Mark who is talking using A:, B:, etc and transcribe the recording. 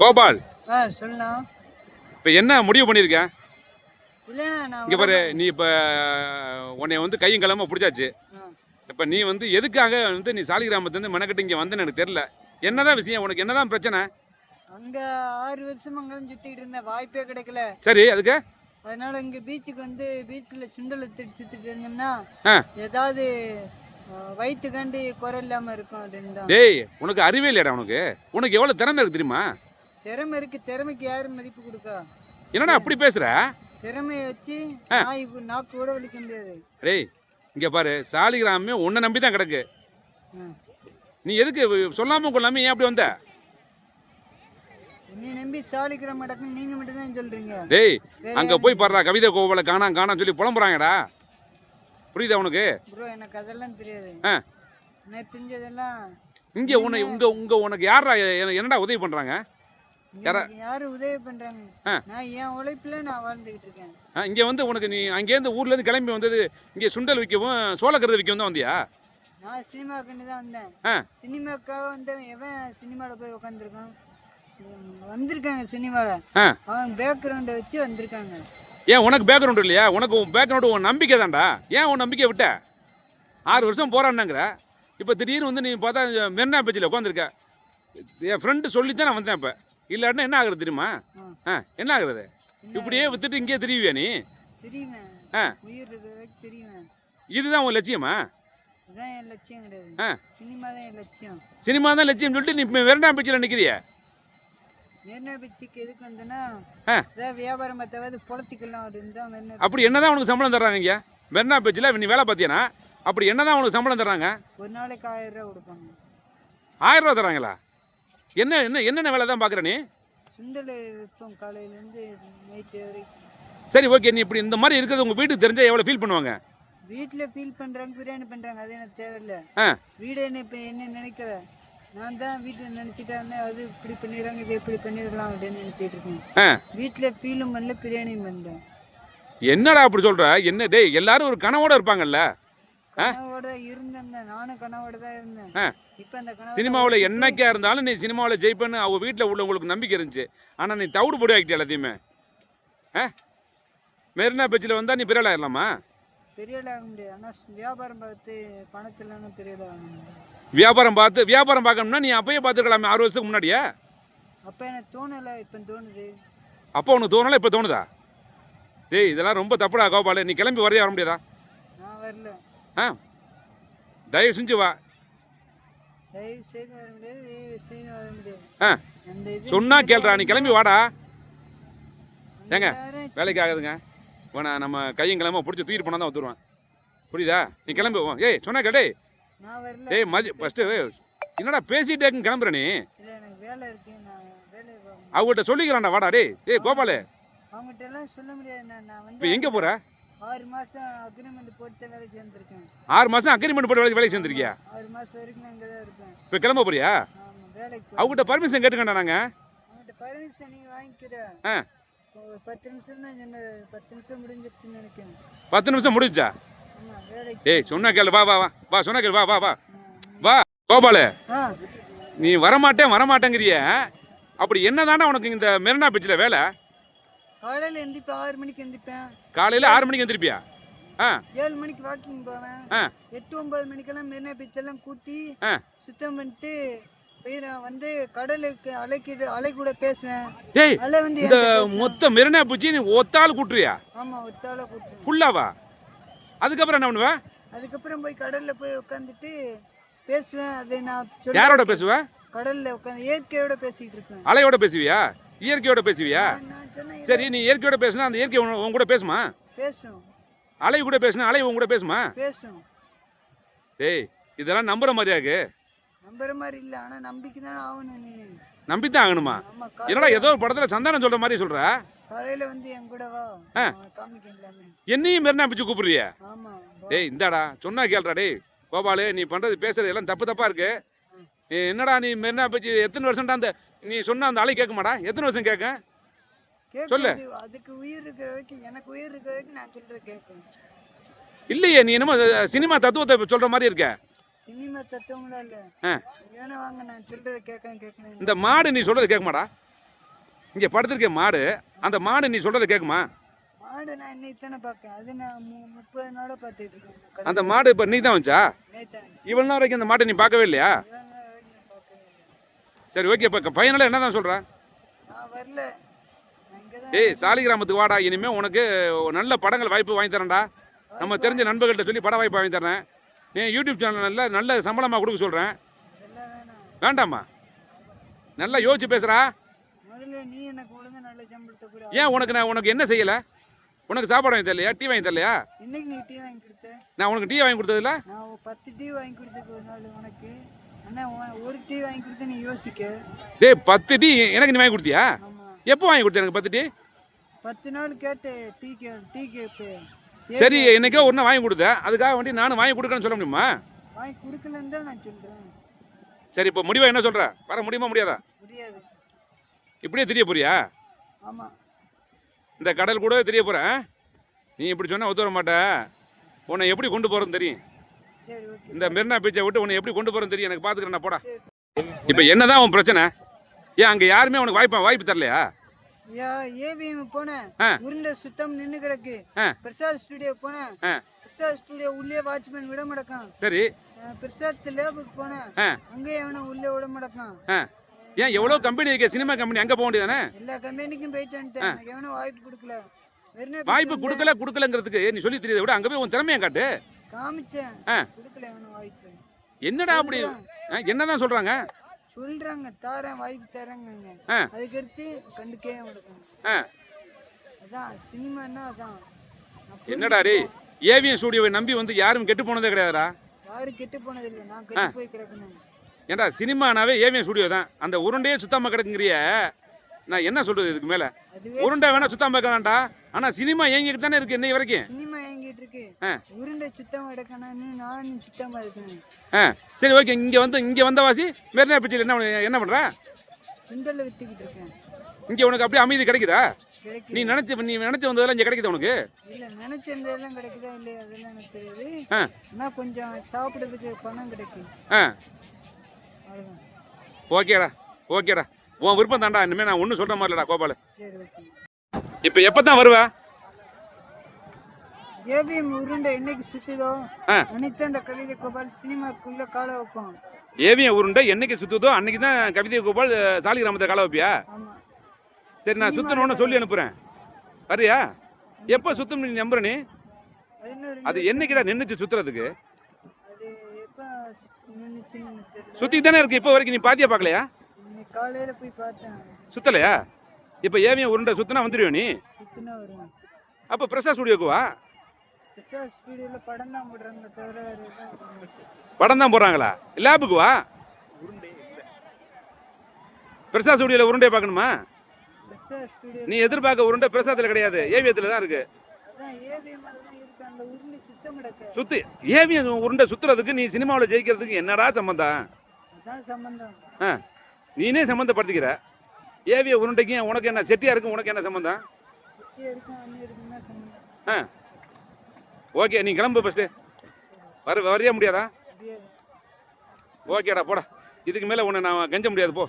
A: கோபால்
B: சொல்லலாம்
A: இப்போ என்ன முடிவு பண்ணியிருக்க
B: இல்லைண்ணா நான்
A: இங்கே பாரு நீ இப்போ உன்னை வந்து கையும் கிளம்ப பிடிச்சாச்சு. இப்போ நீ வந்து எதுக்காக வந்து நீ சாலிகிராமத்துலேருந்து மெனக்கட்டு இங்கே வந்தேன்னு எனக்கு தெரில என்னதான் விஷயம்? உனக்கு என்னதான் பிரச்சனை?
B: அங்க ஆறு வருஷம் அங்கே சுத்திட்டு இருந்தேன். வாய்ப்பே கிடைக்கல.
A: சரி அதுக்கு?
B: அதனால இங்க பீச்சுக்கு வந்து பீச்சில் சுண்டல் சுத்திட்டு இருந்தோம்னா. ஏதாவது வயிற்றுக்காண்டி குறை இல்லாம இருக்கும் அப்படின்னு
A: டேய் உனக்கு அறிவே இல்லையாடா உனக்கு. உனக்கு எவ்வளோ திறமை இருக்கு தெரியுமா?
B: திறமை இருக்கு. திறமைக்கு யாரும் மதிப்பு கொடுக்கா?
A: என்னடா அப்படி பேசுற?
B: திறமையை வச்சு
A: ஆ.
B: நாய் நாக்கு கூட வலிக்க முடியாது.
A: டேய் இங்கே பாரு. சாலிகிராமே உன்னை நம்பி தான் கிடக்கு. நீ எதுக்கு சொல்லாமல் கொள்ளாமல் ஏன் அப்படி வந்த?
B: என்னை நம்பி சாலிக்கிற மடக்குன்னு நீங்க மட்டும் தான் சொல்றீங்க.
A: டேய் அங்கே போய் பாடுறா கவிதை கோவலை காணாம் காணாம் சொல்லி புலம்புறாங்கடா. புரியுதா உனக்கு?
B: ப்ரோ எனக்கு அதெல்லாம் தெரியாது. எனக்கு தெரிஞ்சதெல்லாம்
A: இங்கே உன்னை உங்க உங்க உனக்கு யாரா என்னடா உதவி பண்ணுறாங்க யாரா-
B: உதவி பண்றாங்க. நான் என் உழைப்புல நான் வாழ்ந்துகிட்டு இருக்கேன்.
A: இங்கே வந்து உனக்கு நீ அங்கேருந்து ஊர்லேருந்து கிளம்பி வந்தது இங்கே சுண்டல் விற்கவும் சோளக்கருது விற்கவும் தான் வந்தியா?
B: நான் சினிமாக்குன்னு தான் வந்தேன். சினிமாக்காக வந்தவன் எவன் சினிமாவில் போய் உட்காந்துருக்கான் வந்திருக்காங்க சினிமாவில். அவன் பேக்ரவுண்டை வச்சு வந்திருக்காங்க.
A: ஏன் உனக்கு பேக்ரவுண்ட் இல்லையா? உனக்கு பேக்ரவுண்டு உன் நம்பிக்கை தான்டா. ஏன் உன் நம்பிக்கை விட்ட? ஆறு வருஷம் போகிறான்னாங்கிற இப்போ திடீர்னு வந்து நீ பார்த்தா மெரினா பீச்சில் உட்காந்துருக்க என் ஃப்ரெண்டு சொல்லி தான் நான் வந்தேன் இப்போ. இல்லாட்டினா என்ன ஆகுறது தெரியுமா?
B: ஆ.
A: என்ன ஆகுறது? இப்படியே வித்துட்டு இங்கேயே திரிவியா நீ? ஆ. இதுதான் உன் லட்சியமா.
B: சினிமா தான் என் லட்சியம்.
A: சினிமா தான் லட்சியம் சொல்லிட்டு நீ மெரினா பீச்சில் நிற்கிறிய அப்படி என்னதான் உனக்கு சம்பளம் தர்றாங்க இங்கே? மெரினா பீச்சில் நீ வேலை பார்த்தியானா? அப்படி என்னதான் உனக்கு சம்பளம் தர்றாங்க?
B: ஒரு நாளைக்கு ஆயிரம் ரூபா கொடுப்பாங்க.
A: ஆயிரம் ரூபா தராங்களா என்ன என்ன என்னென்ன வேலை தான் பார்க்குற நீ?
B: சுண்டல் விற்போம் காலையிலேருந்து நைட்டு வரைக்கும்
A: சரி ஓகே. நீ இப்படி இந்த மாதிரி இருக்கிறது உங்கள் வீட்டுக்கு தெரிஞ்சா எவ்வளோ ஃபீல் பண்ணுவாங்க?
B: வீட்டில் ஃபீல் பண்ணுறாங்க பிரியாணி பண்ணுறாங்க அது எனக்கு தேவையில்லை. வீடு என்ன இப்போ என்ன நினைக்கிற? நான் தான் வீட்டில் நினச்சிட்டா இருந்தேன் அது இப்படி பண்ணிடுறாங்க இது இப்படி பண்ணிடலாம் அப்படின்னு நினச்சிட்டு இருக்கேன். வீட்டில் ஃபீலும் பண்ணல பிரியாணியும் பண்ணல.
A: என்னடா அப்படி சொல்ற? என்ன டேய் எல்லாரும் ஒரு கனவோட இருப்பாங்கல்ல?
B: கனவோட இருந்தேன் தான். நானும் கனவோட தான் இருந்தேன்.
A: சினிமாவில் என்னைக்கா இருந்தாலும் நீ சினிமாவில் ஜெயிப்பேன்னு அவங்க வீட்டில் உள்ளவங்களுக்கு நம்பிக்கை இருந்துச்சு. ஆனால் நீ தவிடு பொடி ஆகிட்ட எல்லாத்தையுமே? ஆ? மெரினா பீச்சில் வந்தால் நீ பெரிய ஆயிடலாமா
B: பெரிய ஆக முடியாது. ஆனால் வியாபாரம் பார்த்து பணத்தில் பெரிய
A: வியாபாரம் பார்த்து வியாபாரம் பார்க்கணும்னா நீ அப்பயே பார்த்துருக்கலாமே ஆறு வருஷத்துக்கு முன்னாடியே?
B: அப்போ எனக்கு தோணலை இப்போ தோணுது.
A: அப்போ உனக்கு தோணல இப்போ தோணுதா? டேய் இதெல்லாம் ரொம்ப தப்புடா கோபாலு. நீ கிளம்பி வரதே வர முடியாதா?
B: நான் வரல.
A: ஆ? தயவு செஞ்சு வா
B: தயவு செய்து வர முடியாது தயவு செய்து வர முடியாது
A: ஆ. சொன்னா கேள்றா நீ கிளம்பி வாடா. ஏங்க, வேலைக்கு ஆகுதுங்க வேணா நம்ம கையும் கிளம்ப பிடிச்சி தூக்கிட்டு போனால் தான் வந்துடுவேன் புரியுதா? நீ கிளம்பி. ஏய் சொன்னா கேட்டே ஏய் மதி ஃபஸ்ட்டு என்னடா பேசிட்டே கிளம்புற நீ? அவங்ககிட்ட சொல்லிக்கிறான்டா வாடா டேய் டேய் கோபாலு. இப்போ எங்கே போகிற
B: ஆறு மாதம் அக்ரிமெண்ட் போட்டு வேலை சேர்ந்துருக்கேன்.
A: ஆறு அக்ரிமெண்ட் போட்டு சேர்ந்துருக்கியா?
B: ஆறு மாதம் வரைக்கும் நான் இங்கே தான் இருப்பேன்
A: இப்போ கிளம்ப போறியா?
B: வேலைக்கு
A: அவங்ககிட்ட பர்மிஷன் கேட்டுக்கண்டா
B: அவங்ககிட்ட பர்மிஷன் வாங்கிக்கிற.
A: ஆ.
B: பத்து நிமிஷம் தான் என்ன பத்து நிமிஷம் முடிஞ்சிருச்சுன்னு நினைக்கிறேன்.
A: பத்து நிமிஷம் முடிஞ்சா?
B: ஆமாம் வேலைக்கு
A: ஏய் சொன்னா கேளு வா வா வா. வா சொன்னா கேளு வா வா வா. வா கோபாலு. நீ வரமாட்டேன் வரமாட்டேங்கிறிய. அப்படி என்னதாண்டா உனக்கு இந்த மெரினா பீச்சில் வேலை?
B: காலையில் எந்திப்பேன் ஆறு மணிக்கு எந்திப்பேன்
A: காலையில் ஆறு மணிக்கு எந்திரிப்பியா?
B: ஏழு மணிக்கு வாக்கிங் போவேன். எட்டு ஒன்பது மணிக்கெல்லாம் மெரினா பீச் எல்லாம் கூட்டி. சுத்தம் பண்ணிட்டு வந்து கடலுக்கு அலைக்கிட்டு அலை கூட பேசுவேன்.
A: டேய்
B: அலை வந்து
A: இந்த. மொத்த மெரினா பூச்சி நீ ஒத்தாள் கூட்டுறியா?
B: ஆமா ஒத்தால கூட்டுவேன்.
A: ஃபுல்லாவா அதுக்கப்புறம் என்ன பண்ணுவ?
B: அதுக்கப்புறம் போய் கடல்ல போய் உட்காந்துட்டு பேசுவேன். அதை நான்
A: யாரோட பேசுவ?
B: கடல்ல உட்காந்து இயற்கையோட பேசிட்டு இருப்பேன்.
A: அலையோட பேசுவியா? இயற்கையோட பேசுவியா? சரி நீ இயற்கையோட பேசுனா அந்த இயற்கை உன் கூட பேசுமா?
B: பேசும்.
A: அலை கூட பேசுனா அலை உன் கூட பேசுமா?
B: பேசும்.
A: டேய் இதெல்லாம் நம்புற மாதிரியா இருக்கு
B: நம்புற மாதிரி இல்ல ஆனா நம்பிக்கை தானே ஆகணும் நீ.
A: நம்பித்தான் ஆகணுமா?
B: ஆமா
A: என்னடா ஏதோ ஒரு படத்துல சந்தானம் சொல்ற மாதிரி சொல்ற?
B: காலையில வந்து என் கூட வா.
A: என்னையும் மெரினா பிச்சு கூப்பிடுறிய. டேய் இந்தாடா சொன்னா கேள்றா டேய். கோபாலு நீ பண்றது பேசுறது எல்லாம் தப்பு தப்பா இருக்கு. என்னடா நீ மெரினா பிச்சு எத்தனை வருஷம்டா அந்த நீ சொன்ன அந்த அலை கேட்க மாடா எத்தனை வருஷம் கேட்க? சொல்லு.
B: அதுக்கு உயிர் இருக்கிற வரைக்கும் எனக்கு உயிர் இருக்கிற வரைக்கும் நான் சொல்றது கேட்கும்
A: இல்லையே நீ என்னமோ சினிமா தத்துவத்தை சொல்ற மாதிரி இருக்க.
B: சினிமா தத்துவங்களா இல்ல. வேணா வாங்க நான் சொல்றதை கேட்க கேட்கணும்
A: இந்த மாடு நீ சொல்றது கேட்க மாடா இங்கே படுத்திருக்க மாடு அந்த மாடு நீ சொல்கிறத கேட்குமா?
B: மாடு நான் இன்னைக்கு தானே பார்க்கேன். அது நான் முப்பது நாளாக பார்த்துட்டு இருக்கேன்.
A: அந்த மாடு இப்போ நீ தான்
B: நேத்தான்
A: இவ்வளோ நாள் வரைக்கும் அந்த மாட்டை நீ பார்க்கவே இல்லையா
B: இவ்வளோ நாள் வரைக்கும் நான் பார்க்கவே இல்லை.
A: சரி ஓகே இப்போ பையனால என்ன தான் சொல்கிறேன்
B: வரல
A: ஏய் சாலிகிராமத்துக்கு வாடா இனிமே உனக்கு நல்ல படங்கள் வாய்ப்பு வாங்கி தரேன்டா. நம்ம தெரிஞ்ச நண்பர்கள்ட்ட சொல்லி பட வாய்ப்பு வாங்கி தரேன். நீ யூடியூப் சேனலில் நல்ல சம்பளமாக கொடுக்க சொல்கிறேன் வேண்டாம்மா. நல்லா யோசிச்சு பேசுகிறா
B: நல்ல
A: ஏன் உனக்கு நான் உனக்கு என்ன செய்யலை? உனக்கு சாப்பாடு வாங்கி தரலையா? டீ வாங்கி தரலையா?
B: இன்னைக்கு நீ டீ வாங்கி கொடுத்த?
A: நான் உனக்கு டீ வாங்கி கொடுத்ததில்ல
B: நான் பத்து டீ வாங்கி கொடுத்துருக்கு ஒரு நாள் உனக்கு. அண்ணா உன் ஒரு டீ வாங்கி கொடுத்து நீ யோசிக்க.
A: டேய் பத்து டீ எனக்கு நீ வாங்கி கொடுத்தியா? எப்போ வாங்கி கொடுத்த எனக்கு பத்து டீ?
B: பத்து நாள் கேட்டு டீ டீ
A: சரி என்னைக்கோ ஒன்று வாங்கி கொடுத்த. அதுக்காக வேண்டி நானும் வாங்கி கொடுக்கறேன்னு சொல்ல முடியுமா?
B: வாங்கி கொடுக்கலன்னு தான் நான் சொல்றேன்.
A: சரி இப்போ முடிவா என்ன சொல்கிற வர முடியுமா முடியாதா?
B: முடியாது.
A: இப்படியே தெரிய போறியா?
B: ஆமா.
A: இந்த கடல் கூட தெரிய போகிறேன் நீ இப்படி சொன்னால் ஒத்து வர மாட்ட. உன்னை எப்படி கொண்டு போகிறதுன்னு தெரியும். இந்த மெரினா பீச்சை விட்டு உன்னை எப்படி கொண்டு போகிறேன்னு தெரியும். எனக்கு பார்த்துக்கிறேன் போடா. இப்போ என்னதான் உன் பிரச்சனை? ஏன் அங்கே யாருமே உனக்கு வாய்ப்பு வாய்ப்பு தரலையா?
B: ஏவிஎம் போனேன். உருண்டை சுத்தம் நின்று கிடக்கு. பிரசாத் ஸ்டுடியோ போனேன். பிரசாத் ஸ்டுடியோ உள்ளே வாட்ச்மேன் விட மாட்டக்கான்.
A: சரி.
B: பிரசாத் லேபுக்கு போனேன்.
A: ஆ.
B: அங்கேயே அவனை உள்ளே விட மாட்டக்கான்.
A: ஏன் எவ்வளோ கம்பெனி இருக்கு? சினிமா கம்பெனி அங்கே போக வேண்டியதானே?
B: எல்லா கம்பெனிக்கும் போயிட்டு வந்துட்டேன். எவனும் வாய்ப்பு கொடுக்கல.
A: வாய்ப்பு கொடுக்கல கொடுக்கலங்கிறதுக்கு நீ சொல்லி தெரியுதை விட அங்கே போய் உன் திறமையை காட்டு. என்னடா அப்படி? என்னதான் சொல்கிறாங்க
B: சொல்றாங்க தாரேன் வாய்ப்பு தரேங்க. அதுக்கடுத்து
A: ஆ.
B: அதான் சினிமான்னா அதான்?
A: என்னடா டேய் ஏவிஎம் ஸ்டூடியோவை நம்பி வந்து யாரும் கெட்டு போனதே கிடையாதுடா.
B: யாரும் கெட்டு போனதில்லை நான் கெட்டு போய் கிடக்கணும்.
A: ஏன்டா சினிமானாவே ஏவிஎம் ஸ்டூடியோ தான். அந்த உருண்டையே சுத்தாம கிடக்குங்கிறிய. நான் என்ன சொல்றது இதுக்கு மேல? உருண்டை வேணா சுத்தாம இருக்க வேண்டாம் ஆனா சினிமா ஏங்கிட்டு தானே இருக்கு இன்னை வரைக்கும்?
B: சினிமா எங்கிட்டு இருக்கு. உருண்டை சுத்தமா எடுக்கணும்னு நானும் சுத்தமா இருக்கேன்
A: சரி ஓகே இங்க வந்து இங்க வந்த வாசி மெரினா பீச்சில் என்ன என்ன பண்ற?
B: சுண்டல்ல வித்துக்கிட்டு இருக்கேன்.
A: இங்க உனக்கு அப்படியே அமைதி கிடைக்குதா? நீ நினைச்சு நீ நினைச்சு வந்ததெல்லாம் இங்க கிடைக்குதா உனக்கு?
B: இல்ல நினைச்சிருந்ததெல்லாம் கிடைக்குதா இல்லையா அதெல்லாம் எனக்கு தெரியாது. ஆனா கொஞ்சம் சாப்பிடுறதுக்கு பணம் கிடைக்கும்
A: ஓகேடா ஓகேடா. உன் விருப்பம் தான்டா இனிமே நான் ஒன்றும் சொல்ற மாதிரி இல்லடா கோபால். இப்போ எப்போ தான் வருவ?
B: ஏவிஎம் உருண்டை என்னைக்கு சுத்துதோ. அன்னைக்கு அந்த கவிதை கோபால் சினிமாக்குள்ள காலை வைப்போம்.
A: ஏவிஎம் உருண்டை என்னைக்கு சுத்துதோ அன்னைக்கு தான் கவிதை கோபால் சாலிகிராமத்தை கால வைப்பியா? சரி நான் சுத்தணும்னு சொல்லி அனுப்புறேன். வரியா எப்போ சுத்தம் நீ நம்புற நீ?
B: அது
A: என்னைக்குடா நின்றுச்சு சுத்துறதுக்கு? சுத்தி தானே இருக்கு இப்போ வரைக்கும் நீ பாத்தியா பார்க்கலையா
B: காலையில போய் பார்த்தேன்.
A: சுத்தலையா? இப்போ ஏவிஎம் உருண்டை சுத்தினா வந்துடுவியோ நீ?
B: சுத்தினா
A: அப்போ பிரசா ஸ்டுடியோக்கு வா.
B: பிரசாத் ஸ்டுடியோல படம் தான் போடுறாங்க தவிர வேற எதுவும்
A: படம் தான் போடுறாங்களா? லேபுக்கு வா. பிரசா ஸ்டுடியோவில் உருண்டையை பார்க்கணுமா?
B: பிரசாத் ஸ்டுடியோ
A: நீ எதிர்பார்க்க உருண்டை பிரசாத்தில் கிடையாது. ஏவியத்தில் தான் இருக்கு.
B: அதான் ஏவிஎம் தான் இருக்கு. அந்த உருண்டை சுத்தம் கிடக்கு
A: சுத்து. ஏவிஎம் உருண்டை சுத்துறதுக்கு நீ சினிமாவில் ஜெயிக்கிறதுக்கு என்னடா சம்மந்தம்
B: அதான் சம்பந்தம்.
A: ஆ. நீனே சம்மந்தப்படுத்திக்கிற ஏவிய உருண்டைக்கும் உனக்கு என்ன செட்டியா இருக்கும் உனக்கு என்ன சம்மந்தம் ஆ. ஓகே நீ கிளம்பு ஃபஸ்ட்டு வர வரைய
B: முடியாது.
A: ஓகேடா போடா. இதுக்கு மேலே உன்னை நான் கெஞ்ச முடியாது போ.